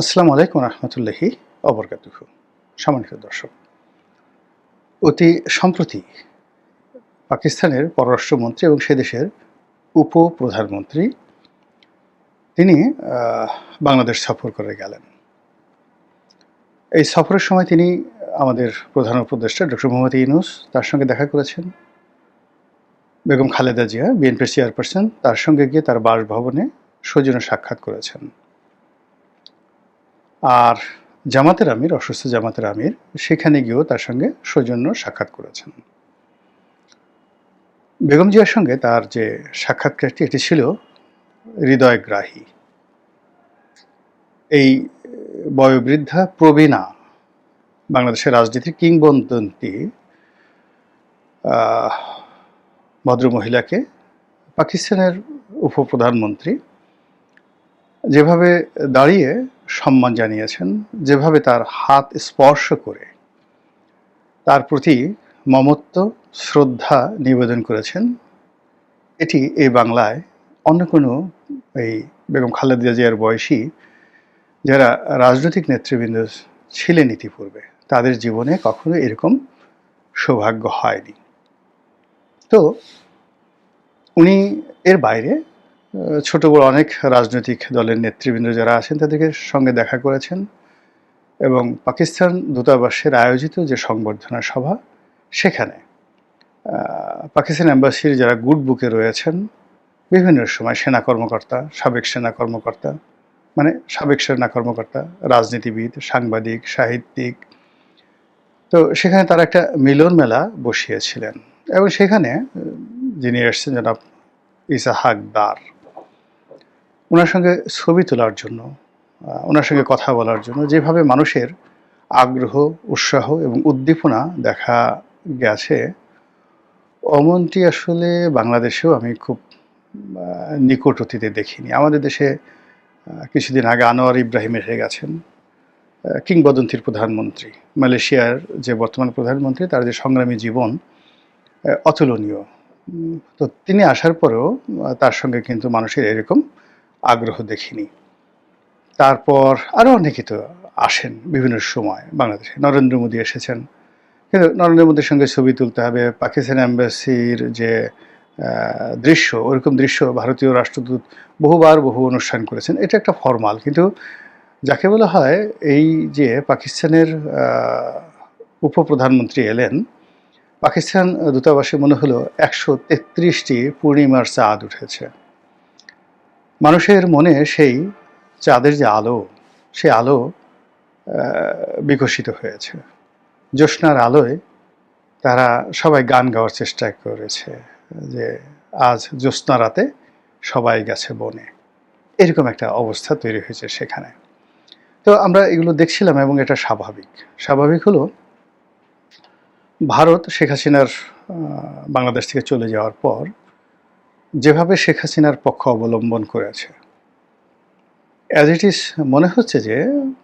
আসসালামু আলাইকুম রহমতুল্লাহি অবরকাতুহ। সম্মানিত দর্শক, অতি সম্প্রতি পাকিস্তানের পররাষ্ট্রমন্ত্রী এবং সে দেশের উপপ্রধানমন্ত্রী, তিনি বাংলাদেশ সফর করে গেলেন। এই সফরের সময় তিনি আমাদের প্রধান উপদেষ্টা ডক্টর মোহাম্মদ ইউনুস তার সঙ্গে দেখা করেছেন। বেগম খালেদা জিয়া, বিএনপির চেয়ারপারসন, তার সঙ্গে গিয়ে তার বাসভবনে সৌজন্য সাক্ষাৎ করেছেন। আর জামাতের আমির, অসুস্থ জামাতের আমির সেখানে গিয়েও তার সঙ্গে সৌজন্য সাক্ষাৎ করেছেন। বেগম জিয়ার সঙ্গে তার যে সাক্ষাৎকারটি, এটি ছিল হৃদয়গ্রাহী এই বয়োবৃদ্ধা প্রবীণা বাংলাদেশের রাজনীতির কিংবদন্তি ভদ্রমহিলাকে পাকিস্তানের উপপ্রধানমন্ত্রী যেভাবে দাঁড়িয়ে সম্মান জানিয়েছেন, যেভাবে তার হাত স্পর্শ করে, তার প্রতি মমত্ব, শ্রদ্ধা নিবেদন করেছেন, এটি এই বাংলায় অন্য কোনো এই বেগম খালেদা জিয়ার বয়সী যারা রাজনৈতিক নেতৃবৃন্দ ছিলেন ইতিপূর্বে, তাদের জীবনে কখনো এরকম সৌভাগ্য হয়নি। তো উনি এর বাইরে ছোট বড় অনেক রাজনৈতিক দলের নেতৃবৃন্দ যারা আছেন, তাদেরকে সঙ্গে দেখা করেছেন এবং পাকিস্তান দূতাবাসের আয়োজিত যে সংবর্ধনা সভা, সেখানে পাকিস্তান অ্যাম্বাসির যারা গুড বুকে রয়েছেন, বিভিন্ন সময় সেনা কর্মকর্তা, সাবেক সেনা কর্মকর্তা মানে সাবেক সেনা কর্মকর্তা, রাজনীতিবিদ, সাংবাদিক, সাহিত্যিক, তো সেখানে তারা একটা মিলন মেলা বসিয়েছিলেন এবং সেখানে, যিনি এসছেন জনাব ইসা হাকদার ওনার সঙ্গে ছবি তোলার জন্য ওনার সঙ্গে কথা বলার জন্য, যেভাবে মানুষের আগ্রহ, উৎসাহ এবং উদ্দীপনা দেখা গেছে, অমনটি আসলে বাংলাদেশেও আমি খুব নিকট অতীতে দেখিনি। আমাদের দেশে কিছুদিন আগে আনোয়ার ইব্রাহিম এসে গেছেন কিংবদন্তির প্রধানমন্ত্রী। মালয়েশিয়ার যে বর্তমান প্রধানমন্ত্রী, তার যে সংগ্রামী জীবন অতুলনীয়। তো তিনি আসার পরেও তার সঙ্গে কিন্তু মানুষের এরকম আগ্রহ দেখিনি। তারপর আরও অনেকে তো আসেন বিভিন্ন সময় বাংলাদেশে। নরেন্দ্র মোদী এসেছেন। কিন্তু নরেন্দ্র মোদীর সঙ্গে ছবি তুলতে হবে। পাকিস্তান অ্যাম্বাসির যে দৃশ্য, ওরকম দৃশ্য ভারতীয় রাষ্ট্রদূত বহুবার বহু অনুষ্ঠান করেছেন। এটা একটা ফর্মাল। কিন্তু যাকে বলা হয় এই যে পাকিস্তানের উপপ্রধানমন্ত্রী এলেন, পাকিস্তান দূতাবাসে মনে হলো একশো তেত্রিশটি পূর্ণিমার চাঁদ উঠেছে। মানুষের মনে সেই চাঁদের যে আলো সেই আলো বিকশিত হয়েছে। জ্যোৎস্নার আলোয় তারা সবাই গান গাওয়ার চেষ্টা করেছে যে আজ জ্যোৎস্না রাতে সবাই গেছে বনে। এরকম একটা অবস্থা তৈরি হয়েছে সেখানে। তো আমরা এগুলো দেখছিলাম এবং এটা স্বাভাবিক। স্বাভাবিক হলো ভারত শেখ হাসিনার বাংলাদেশ থেকে চলে যাওয়ার পর যেভাবে শেখ হাসিনার পক্ষ অবলম্বন করেছে। অ্যাজ ইট ইজ মনে হচ্ছে যে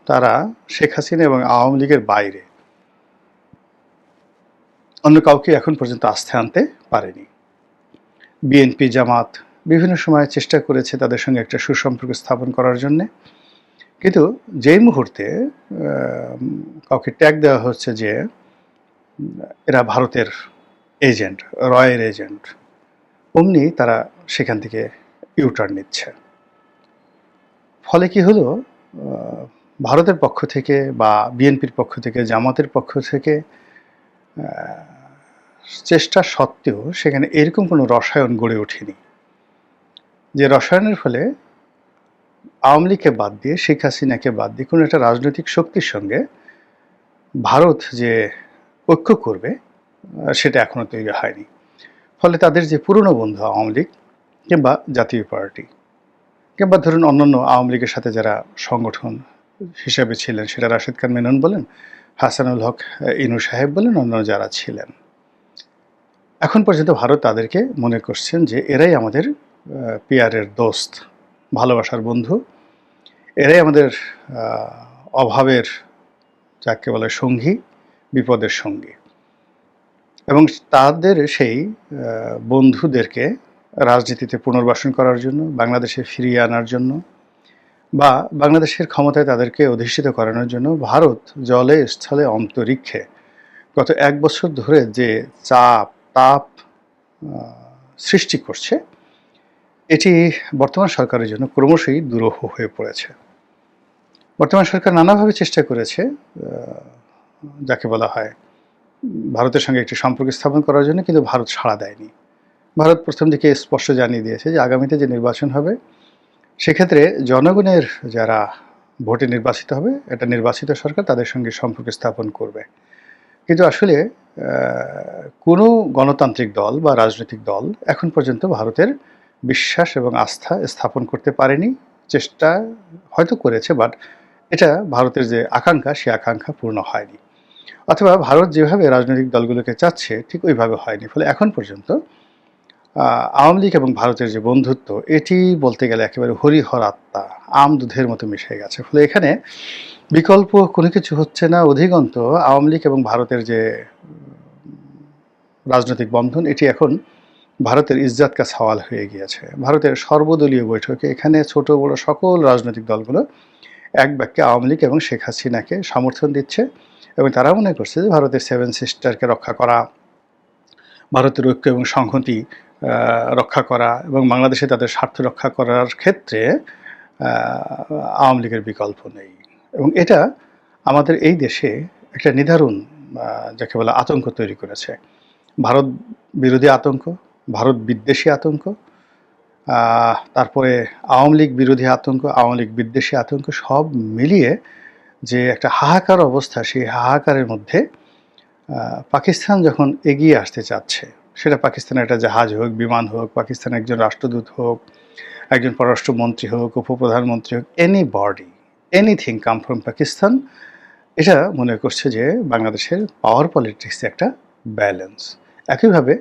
তারা শেখ হাসিনা এবং আওয়ামী লীগের বাইরে অন্য কাউকে এখন পর্যন্ত আস্থা আনতে পারেনি। বিএনপি জামাত বিভিন্ন সময় চেষ্টা করেছে তাদের সঙ্গে একটা সুসম্পর্ক স্থাপন করার জন্যে। কিন্তু যেই মুহূর্তে কাউকে ট্যাগ দেওয়া হচ্ছে যে, এরা ভারতের এজেন্ট রয়ের এজেন্ট অমনি তারা সেখান থেকে ইউটার্ন নিচ্ছে। ফলে কি হলো? ভারতের পক্ষ থেকে বা বিএনপির পক্ষ থেকে, জামাতের পক্ষ থেকে চেষ্টা সত্ত্বেও সেখানে এরকম কোনো রসায়ন গড়ে ওঠেনি। যে রসায়নের ফলে আওয়ামী লীগকে বাদ দিয়ে, শেখ হাসিনাকে বাদ দিয়ে কোনো একটা রাজনৈতিক শক্তির সঙ্গে ভারত যে ঐক্য করবে সেটা এখনও তৈরি হয়নি। ফলে তাদের যে পুরনো বন্ধু আওয়ামী লীগ কিংবা জাতীয় পার্টি কিংবা ধরুন অন্যান্য আওয়ামী লীগের সাথে যারা সংগঠন হিসেবে ছিলেন, সেটা রাশেদ খান মেনন বলেন, হাসানুল হক ইনু সাহেব বলেন, অন্যান্য যারা ছিলেন। এখন পর্যন্ত ভারত তাদেরকে মনে করছেন যে এরাই আমাদের পিয়ারের দোস্ত, ভালোবাসার বন্ধু। এরাই আমাদের অভাবের, যাকে বলে সঙ্গী, বিপদের সঙ্গী। এবং তাদের সেই বন্ধুদেরকে রাজনীতিতে পুনর্বাসন করার জন্য, বাংলাদেশে ফিরিয়ে আনার জন্য বা বাংলাদেশের ক্ষমতায় তাদেরকে অধিষ্ঠিত করানোর জন্য ভারত জলে, স্থলে, অন্তরিক্ষে গত এক বছর ধরে যে চাপ, তাপ সৃষ্টি করছে, এটি বর্তমান সরকারের জন্য ক্রমশই দুরূহ হয়ে পড়েছে। বর্তমান সরকার নানাভাবে চেষ্টা করেছে যাকে বলা হয় ভারতের সঙ্গে একটি সম্পর্ক স্থাপন করার জন্য কিন্তু ভারত সাড়া দেয়নি। ভারত প্রথম দিকে স্পষ্ট জানিয়ে দিয়েছে যে আগামীতে যে নির্বাচন হবে, সেক্ষেত্রে জনগণের যারা ভোটে নির্বাচিত হবে এটা নির্বাচিত সরকার তাদের সঙ্গে সম্পর্ক স্থাপন করবে। কিন্তু আসলে কোনো গণতান্ত্রিক দল বা রাজনৈতিক দল এখন পর্যন্ত ভারতের বিশ্বাস এবং আস্থা স্থাপন করতে পারেনি। চেষ্টা হয়তো করেছে, বাট এটা ভারতের যে আকাঙ্ক্ষা, সে আকাঙ্ক্ষা পূর্ণ হয়নি। অথবা ভারত যেভাবে রাজনৈতিক দলগুলোকে চাচ্ছে, ঠিক ওইভাবে হয়নি। ফলে এখন পর্যন্ত আওয়ামী লীগ এবং ভারতের যে বন্ধুত্ব, এটি বলতে গেলে একেবারে হরিহর আত্মা, আম দুধের মতো মিশে গেছে। ফলে এখানে বিকল্প কোনো কিছু হচ্ছে না। অধিকন্ত আওয়ামী লীগ এবং ভারতের যে রাজনৈতিক বন্ধন, এটি এখন ভারতের ইজ্জাত কা সওয়াল হয়ে গিয়েছে। ভারতের সর্বদলীয় বৈঠকে এখানে ছোট বড় সকল রাজনৈতিক দলগুলো এক বাক্যে আওয়ামী লীগ এবং শেখ হাসিনাকে সমর্থন দিচ্ছে এবং তারা মনে করছে যে ভারতের সেভেন সিস্টারকে রক্ষা করা ভারতের ঐক্য এবং সংহতি রক্ষা করা এবং বাংলাদেশে তাদের স্বার্থ রক্ষা করার ক্ষেত্রে আওয়ামী লীগের বিকল্প নেই। এবং এটা আমাদের এই দেশে একটা নিদারুণ আহ, যাকে বলে আতঙ্ক তৈরি করেছে। ভারত বিরোধী আতঙ্ক ভারত বিদ্বেষী আতঙ্ক তারপরে আওয়ামী লীগ বিরোধী আতঙ্ক, আওয়ামী লীগ বিদ্বেষী আতঙ্ক সব মিলিয়ে যে একটা হাহাকার অবস্থা, সেই হাহাকারের মধ্যে পাকিস্তান যখন এগিয়ে আসতে চাচ্ছে, সেটা পাকিস্তানের একটা জাহাজ হোক, বিমান হোক, পাকিস্তানের একজন রাষ্ট্রদূত হোক, একজন পররাষ্ট্রমন্ত্রী হোক, উপপ্রধানমন্ত্রী হোক anybody anything come from Pakistan, এটা মনে করছে যে বাংলাদেশের পাওয়ার পলিটিক্সে একটা ব্যালেন্স একইভাবে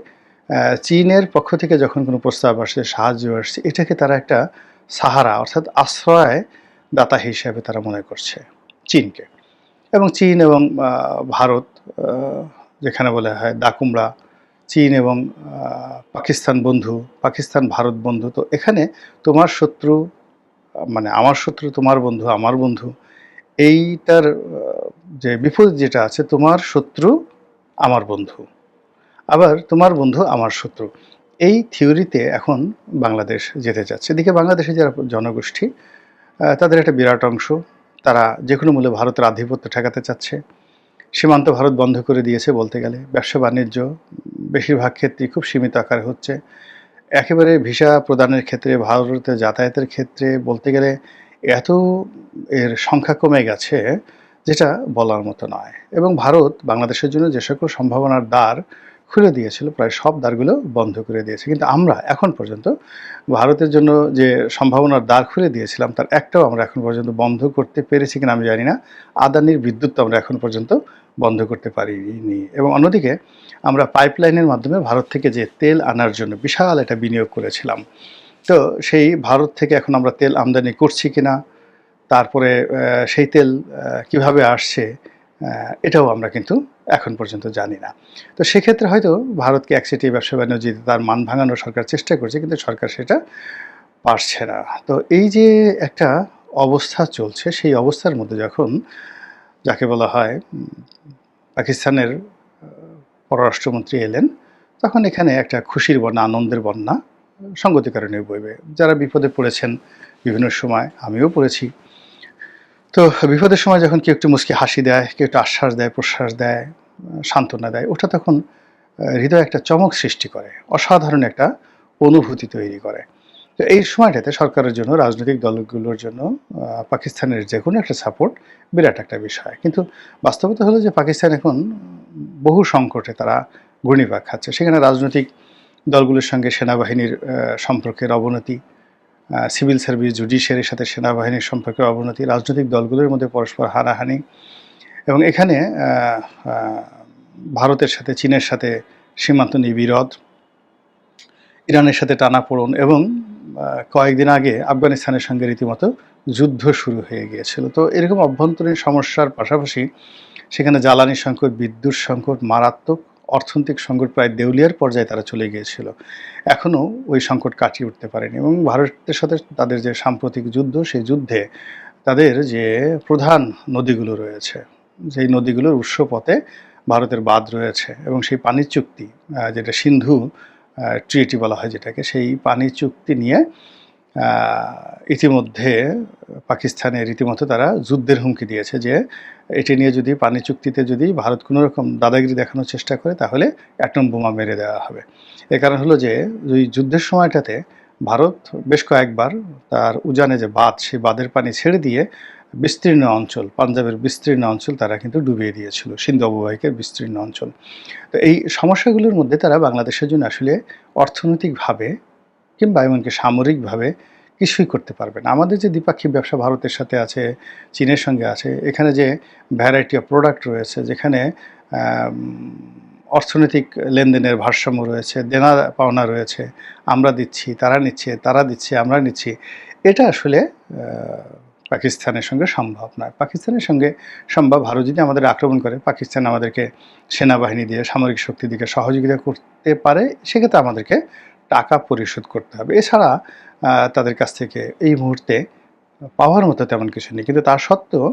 চীনের পক্ষ থেকে যখন কোনো প্রস্তাব আসছে সাহায্য আসছে, এটাকে তারা একটা সাহারা, অর্থাৎ আশ্রয় দাতা হিসেবে তারা মনে করছে চীনকে। এবং চীন এবং ভারত যেখানে বলা হয় দাকুমড়া, চীন এবং পাকিস্তান বন্ধু, পাকিস্তান, ভারত বন্ধু, তো এখানে তোমার শত্রু মানে আমার শত্রু, তোমার বন্ধু, আমার বন্ধু, এইটার যে বিপরীত যেটা আছে, তোমার শত্রু, আমার বন্ধু। আবার তোমার বন্ধু আমার শত্রু। এই থিওরিতে এখন বাংলাদেশ যেতে যাচ্ছে এদিকে বাংলাদেশে যারা জনগোষ্ঠী তাদের একটা বিরাট অংশ, তারা যে কোনো মূল্যে ভারতের আধিপত্য ঠেকাতে চাচ্ছে। সীমান্ত ভারত বন্ধ করে দিয়েছে বলতে গেলে। ব্যবসা বাণিজ্য বেশিরভাগ ক্ষেত্রেই খুব সীমিত আকারে হচ্ছে। একেবারে ভিসা প্রদানের ক্ষেত্রে ভারতে যাতায়াতের ক্ষেত্রে বলতে গেলে এত এর সংখ্যা কমে গেছে, যেটা বলার মতো নয়। এবং ভারত বাংলাদেশের জন্য যে সকল সম্ভাবনার দ্বার খুলে দিয়েছিল, প্রায় সব দ্বারগুলো বন্ধ করে দিয়েছে। কিন্তু আমরা এখন পর্যন্ত ভারতের জন্য যে সম্ভাবনার দ্বার খুলে দিয়েছিলাম, তার একটাও আমরা এখন পর্যন্ত বন্ধ করতে পেরেছি কিনা আমি জানি না। আদানির বিদ্যুৎ আমরা এখন পর্যন্ত বন্ধ করতে পারিনি। এবং অন্যদিকে আমরা পাইপলাইনের মাধ্যমে ভারত থেকে যে তেল আনার জন্য বিশাল একটা বিনিয়োগ করেছিলাম। তো সেই ভারত থেকে এখন আমরা তেল আমদানি করছি কিনা, তারপরে সেই তেল কীভাবে আসছে এটাও আমরা কিন্তু এখন পর্যন্ত জানি না। তো সেক্ষেত্রে হয়তো ভারতকে একসেটিয়ে ব্যবসা বাণিজ্যে তার মান ভাঙানোর সরকার চেষ্টা করছে, কিন্তু সরকার সেটা পারছে না। তো এই যে একটা অবস্থা চলছে, সেই অবস্থার মধ্যে যখন যাকে বলা হয় পাকিস্তানের পররাষ্ট্রমন্ত্রী এলেন, তখন এখানে একটা খুশির বন্যা, আনন্দের বন্যা সঙ্গতি কারণে বইবে। যারা বিপদে পড়েছেন বিভিন্ন সময়, আমিও পড়েছি। তো বিপদের সময় যখন কেউ একটু মুচকি হাসি দেয়, কেউ একটু আশ্বাস দেয়, প্রশ্বাস দেয়, সান্ত্বনা দেয়, ওটা তখন হৃদয় একটা চমক সৃষ্টি করে, অসাধারণ একটা অনুভূতি তৈরি করে। তো এই সময়টাতে সরকারের জন্য, রাজনৈতিক দলগুলোর জন্য পাকিস্তানের যে কোনো একটা সাপোর্ট বিরাট একটা বিষয়। কিন্তু বাস্তবতা হলো যে পাকিস্তান এখন বহু সংকটে তারা ঘূর্ণিপাক খাচ্ছে। সেখানে রাজনৈতিক দলগুলোর সঙ্গে সেনাবাহিনীর সম্পর্কের অবনতি সিভিল সার্ভিস, জুডিশিয়ারির সাথে সেনাবাহিনীর সম্পর্কে অবনতি, রাজনৈতিক দলগুলোর মধ্যে পরস্পর হানাহানি এবং এখানে ভারতের সাথে, চীনের সাথে সীমান্ত নিবিরোধ ইরানের সাথে টানাপোড়ন এবং কয়েকদিন আগে আফগানিস্তানের সঙ্গে রীতিমতো যুদ্ধ শুরু হয়ে গিয়েছিল। তো এরকম অভ্যন্তরীণ সমস্যার পাশাপাশি সেখানে জ্বালানি সংকট, বিদ্যুৎ সংকট মারাত্মক অর্থনৈতিক সংকট প্রায় দেউলিয়ার পর্যায়ে তারা চলে গিয়েছিল। এখনও ওই সংকট কাটিয়ে উঠতে পারেনি এবং ভারতের সাথে তাদের যে সাম্প্রতিক যুদ্ধ, সেই যুদ্ধে তাদের যে প্রধান নদীগুলো রয়েছে, যেই নদীগুলোর উৎস পথে ভারতের বাদ রয়েছে এবং সেই পানির চুক্তি যেটা সিন্ধু ট্রিটি বলা হয় যেটাকে, সেই পানি চুক্তি নিয়ে ইতিমধ্যে পাকিস্তানের রীতিমতো তারা যুদ্ধের হুমকি দিয়েছে যে এটি নিয়ে যদি পানি চুক্তিতে যদি ভারত কোনো রকম দাদাগিরি দেখানোর চেষ্টা করে, তাহলে অ্যাটম বোমা মেরে দেওয়া হবে। এ কারণ হলো যে, ওই যুদ্ধের সময়টাতে ভারত বেশ কয়েকবার তার উজানে যে বাঁধ, সেই বাঁধের পানি ছেড়ে দিয়ে বিস্তীর্ণ অঞ্চল, পাঞ্জাবের বিস্তীর্ণ অঞ্চল তারা কিন্তু ডুবিয়ে দিয়েছিল, সিন্ধু অববাহিকার বিস্তীর্ণ অঞ্চল। তো এই সমস্যাগুলোর মধ্যে তারা বাংলাদেশের জন্য আসলে অর্থনৈতিকভাবে কিংবা এমনকি সামরিকভাবে কিছুই করতে পারবে না। আমাদের যে দ্বিপাক্ষিক ব্যবসা ভারতের সাথে আছে, চীনের সঙ্গে আছে, এখানে যে ভ্যারাইটি অফ প্রোডাক্ট রয়েছে, যেখানে অর্থনৈতিক লেনদেনের ভারসাম্য রয়েছে, দেনা পাওনা রয়েছে, আমরা দিচ্ছি, তারা নিচ্ছে, তারা দিচ্ছে, আমরা নিচ্ছি, এটা আসলে পাকিস্তানের সঙ্গে সম্ভব নয় পাকিস্তানের সঙ্গে সম্ভব ভারত যদি আমাদের আক্রমণ করে, পাকিস্তান আমাদেরকে সেনাবাহিনী দিয়ে সামরিক শক্তি দিকে সহযোগিতা করতে পারে, সেক্ষেত্রে আমাদেরকে টাকা পরিশোধ করতে হবে। এছাড়া তাদের কাছ থেকে এই মুহূর্তে পাওয়ার মতো তেমন কিছু নেই। কিন্তু তা সত্ত্বেও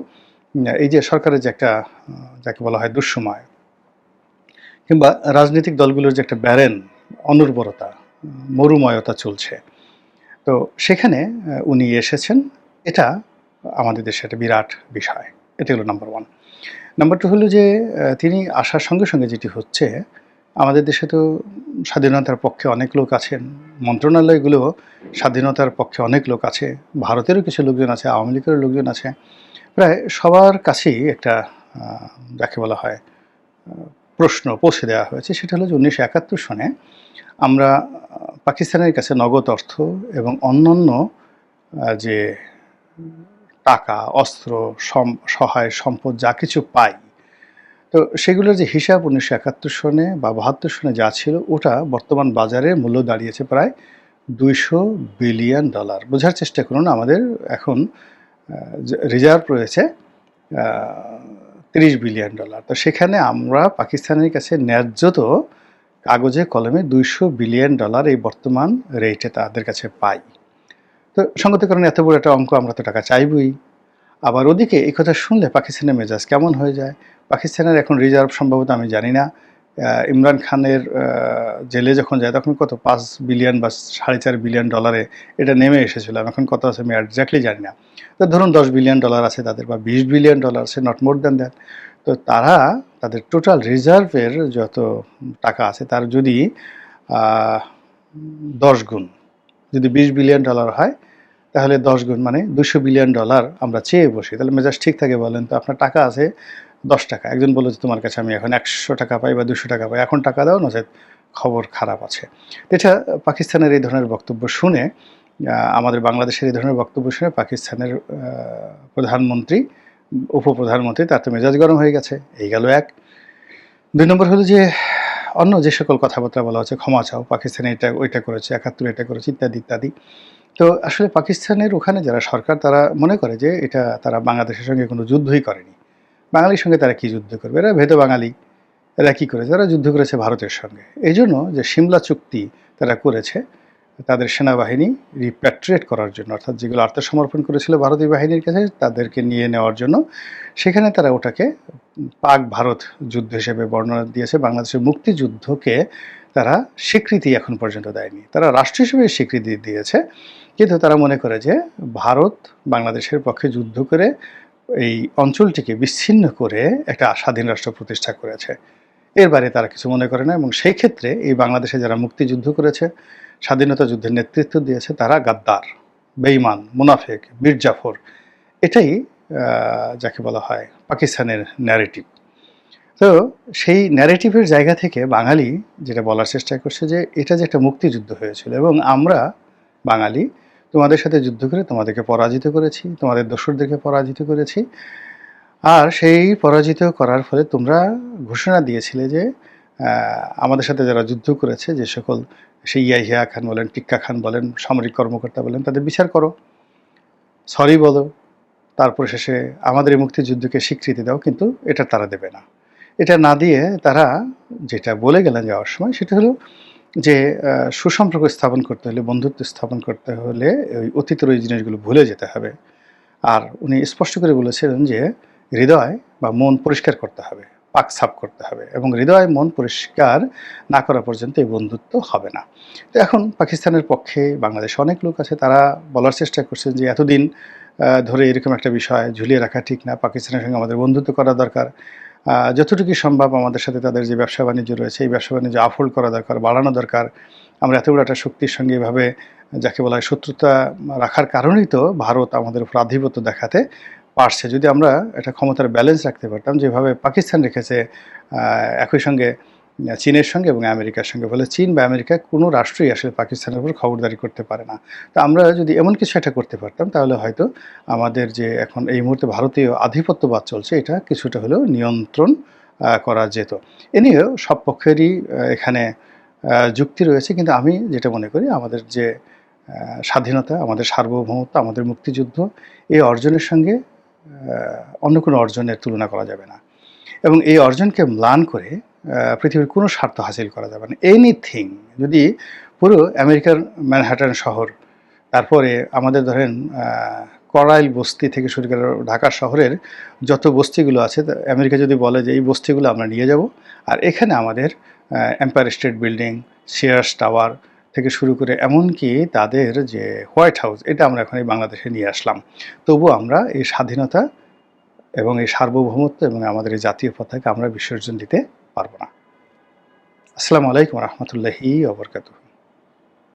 এই যে সরকারের যে একটা যাকে বলা হয় দুঃসময় কিংবা রাজনৈতিক দলগুলোর যে একটা ব্যারেন, অনুর্বরতা, মরুময়তা চলছে। তো সেখানে উনি এসেছেন। এটা আমাদের দেশে একটা বিরাট বিষয়। এটা হলো নাম্বার ওয়ান নাম্বার টু হলো যে তিনি আসার সঙ্গে সঙ্গে যেটি হচ্ছে আমাদের দেশে তো স্বাধীনতার পক্ষে অনেক লোক আছেন। মন্ত্রণালয়গুলো স্বাধীনতার পক্ষে অনেক লোক আছে। ভারতেরও কিছু লোকজন আছে, আওয়ামী লীগেরও লোকজন আছে। প্রায় সবার কাছেই একটা যাকে বলা হয় প্রশ্ন পৌঁছে দেওয়া হয়েছে। সেটা হলো যে উনিশশো একাত্তর সনে আমরা পাকিস্তানের কাছে নগদ অর্থ এবং অন্যান্য যে টাকা, অস্ত্র সহায় সম্পদ যা কিছু পাই তো সেগুলোর যে হিসাব উনিশশো একাত্তর সনে বা বাহাত্তর সনে যা ছিল, ওটা বর্তমান বাজারে মূল্য দাঁড়িয়েছে প্রায় দুইশো বিলিয়ন ডলার। বোঝার চেষ্টা করুন, আমাদের এখন রিজার্ভ রয়েছে তিরিশ বিলিয়ন ডলার। তো সেখানে আমরা পাকিস্তানের কাছে ন্যায্যত কাগজে, কলমে দুইশো বিলিয়ন ডলার এই বর্তমান রেটে তাদের কাছে পাই। তো সঙ্গত কারণে এত বড় একটা অঙ্ক, আমরা তো টাকা চাইবই। আবার ওদিকে এই কথা শুনলে পাকিস্তানের মেজাজ কেমন হয়ে যায়? পাকিস্তানের এখন রিজার্ভ সম্ভবত আমি জানি না। ইমরান খানের জেলে যখন যায় তখন কত? পাঁচ বিলিয়ন বা সাড়ে চার বিলিয়ন ডলারে এটা নেমে এসেছিল। এখন কত আছে আমি একজাক্টলি জানি না। তো ধরুন দশ বিলিয়ন ডলার আছে তাদের বা বিশ বিলিয়ন ডলার আছে নট মোর দ্যান দ্যাট তো তারা তাদের টোটাল রিজার্ভের যত টাকা আছে তার যদি দশ গুণ, যদি বিশ বিলিয়ন ডলার হয় তাহলে দশ গুণ মানে দুশো বিলিয়ন ডলার আমরা চেয়ে বসি। তাহলে মেজাজ ঠিক থাকে বলেন তো, আপনার টাকা আছে দশ টাকা। একজন বলল যে, তোমার কাছে আমি এখন একশো টাকা পাই বা দুশো টাকা পাই, এখন টাকা দাও, নচেত খবর খারাপ আছে। এটা পাকিস্তানের এই ধরনের বক্তব্য শুনে আমাদের বাংলাদেশের এই ধরনের বক্তব্য শুনে পাকিস্তানের প্রধানমন্ত্রী, উপপ্রধানমন্ত্রী, তার তো মেজাজ গরম হয়ে গেছে, এই গেল এক। দুই নম্বর হলো যে, অন্য যে সকল কথাবার্তা বলা হচ্ছে, ক্ষমা চাও, পাকিস্তানে এটা, ওইটা করেছে, একাত্তর এটা করেছে, ইত্যাদি ইত্যাদি। তো আসলে পাকিস্তানের ওখানে যারা সরকার, তারা মনে করে যে এটা তারা বাংলাদেশের সঙ্গে কোনো যুদ্ধই করেনি। বাঙালির সঙ্গে তারা কি যুদ্ধ করবে? এরা ভেদ বাঙালি। এরা কী করেছে? তারা যুদ্ধ করেছে ভারতের সঙ্গে। এই জন্য যে সিমলা চুক্তি তারা করেছে তাদের সেনাবাহিনী রিপ্যাট্রিয়েট করার জন্য, অর্থাৎ যেগুলো আত্মসমর্পণ করেছিল ভারতীয় বাহিনীর কাছে, তাদেরকে নিয়ে নেওয়ার জন্য, সেখানে তারা ওটাকে পাক ভারত যুদ্ধ হিসেবে বর্ণনা দিয়েছে। বাংলাদেশের মুক্তিযুদ্ধকে তারা স্বীকৃতি এখন পর্যন্ত দেয়নি। তারা রাষ্ট্র হিসেবে স্বীকৃতি দিয়েছে, কিন্তু তারা মনে করে যে ভারত বাংলাদেশের পক্ষে যুদ্ধ করে এই অঞ্চলটিকে বিচ্ছিন্ন করে একটা স্বাধীন রাষ্ট্র প্রতিষ্ঠা করেছে। এর বাইরে তারা কিছু মনে করে না এবং সেই ক্ষেত্রে এই বাংলাদেশে যারা মুক্তিযুদ্ধ করেছে, স্বাধীনতা যুদ্ধের নেতৃত্ব দিয়েছে, তারা গাদ্দার, বেঈমান, মুনাফেক মীর জাফর এটাই যাকে বলা হয় পাকিস্তানের ন্যারেটিভ তো সেই ন্যারেটিভের জায়গা থেকে বাঙালি যেটা বলার চেষ্টা করছে যে এটা যে একটা মুক্তিযুদ্ধ হয়েছিল এবং আমরা বাঙালি তোমাদের সাথে যুদ্ধ করে তোমাদেরকে পরাজিত করেছি, তোমাদের দোসরদেরকে পরাজিত করেছি আর সেই পরাজিত করার ফলে তোমরা ঘোষণা দিয়েছিলে যে আমাদের সাথে যারা যুদ্ধ করেছে, যে সকল সেই ইয়াহিয়া খান বলেন, টিক্কা খান বলেন, সামরিক কর্মকর্তা বলেন, তাদের বিচার করো। সরি বলো, তারপর শেষে আমাদের এই মুক্তিযুদ্ধকে স্বীকৃতি দাও, কিন্তু এটা তারা দেবে না। এটা না দিয়ে তারা যেটা বলে গেলেন যাওয়ার সময়, সেটা হলো যে সুসম্পর্ক স্থাপন করতে হলে, বন্ধুত্ব স্থাপন করতে হলে ওই অতীতের ওই জিনিসগুলো ভুলে যেতে হবে। আর উনি স্পষ্ট করে বলেছিলেন যে হৃদয় বা মন পরিষ্কার করতে হবে, পাক সাফ করতে হবে এবং হৃদয়, মন পরিষ্কার না করা পর্যন্ত এই বন্ধুত্ব হবে না। তো এখন পাকিস্তানের পক্ষে বাংলাদেশ অনেক লোক আছে, তারা বলার চেষ্টা করছেন যে এতদিন ধরে এরকম একটা বিষয় ঝুলিয়ে রাখা ঠিক না, পাকিস্তানের সঙ্গে আমাদের বন্ধুত্ব করা দরকার। যতটুকু সম্ভব আমাদের সাথে তাদের যে ব্যবসা বাণিজ্য রয়েছে, এই ব্যবসা বাণিজ্য আফোল্ড করা দরকার, বাড়ানো দরকার। আমরা এত বড় একটা শক্তির সঙ্গে এভাবে, যাকে বলা হয় শত্রুতা রাখার কারণেই তো ভারত আমাদের উপর আধিপত্য দেখাতে পারছে যদি আমরা একটা ক্ষমতার ব্যালেন্স রাখতে পারতাম, যেভাবে পাকিস্তান রেখেছে একই সঙ্গে, চীনের সঙ্গে এবং আমেরিকার সঙ্গে বলে চীন বা আমেরিকা কোনো রাষ্ট্রই আসলে পাকিস্তানের উপর খবরদারি করতে পারে না। তো আমরা যদি এমন কিছু একটা করতে পারতাম, তাহলে হয়তো আমাদের যে এখন এই মুহূর্তে ভারতীয় আধিপত্যবাদ চলছে, এটা কিছুটা হলেও নিয়ন্ত্রণ করা যেত। এ নিয়েও সব পক্ষেরই এখানে যুক্তি রয়েছে। কিন্তু আমি যেটা মনে করি, আমাদের যে স্বাধীনতা, আমাদের সার্বভৌমত্ব, আমাদের মুক্তিযুদ্ধ, এই অর্জনের সঙ্গে অন্য কোনো অর্জনের তুলনা করা যাবে না। এবং এই অর্জনকে ম্লান করে পৃথিবীর কোনো স্বার্থ হাসিল করা যাবে না। এনিথিং যদি পুরো আমেরিকার ম্যানহাটান শহর, তারপরে আমাদের ধরেন করাইল বস্তি থেকে শুরু করে ঢাকা শহরের যত বস্তিগুলো আছে আমেরিকা যদি বলে যে, এই বস্তিগুলো আমরা নিয়ে যাব। আর এখানে আমাদের Empire State Building Sears Tower থেকে শুরু করে এমনকি তাদের যে হোয়াইট হাউস এটা আমরা এখন এই বাংলাদেশে নিয়ে আসলাম। তবু আমরা এই স্বাধীনতা এবং এই সার্বভৌমত্ব এবং আমাদের এই জাতীয় পতাকা আমরা বিসর্জন দিতে পারব না। আসসালামু আলাইকুম রহমতুল্লাহি ওবরকাতুহ